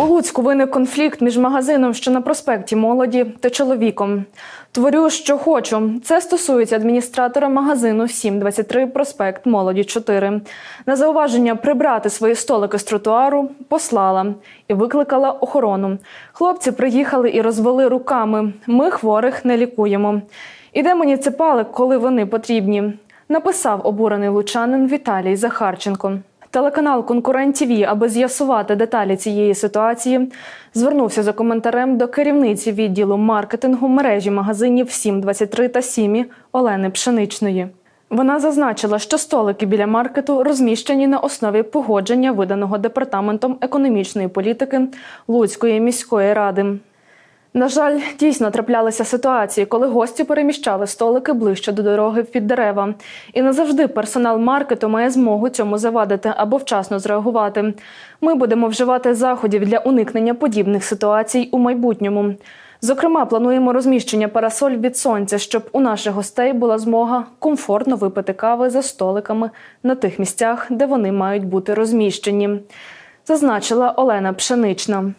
У Луцьку виник конфлікт між магазином, що на проспекті молоді, та чоловіком. Творю, що хочу. Це стосується адміністратора магазину 723 проспект Молоді 4. На зауваження прибрати свої столики з тротуару послала і викликала охорону. Хлопці приїхали і розвели руками. Ми хворих не лікуємо. І де муніципали, коли вони потрібні? Написав обурений лучанин Віталій Захарченко. Телеканал Конкурент ТВ, аби з'ясувати деталі цієї ситуації, звернувся за коментарем до керівниці відділу маркетингу мережі магазинів 723 та 7 Олени Пшеничної. Вона зазначила, що столики біля маркету розміщені на основі погодження, виданого департаментом економічної політики Луцької міської ради. На жаль, дійсно траплялися ситуації, коли гості переміщали столики ближче до дороги під дерева. І не завжди персонал маркету має змогу цьому завадити або вчасно зреагувати. Ми будемо вживати заходів для уникнення подібних ситуацій у майбутньому. Зокрема, плануємо розміщення парасоль від сонця, щоб у наших гостей була змога комфортно випити кави за столиками на тих місцях, де вони мають бути розміщені, зазначила Олена Пшенична.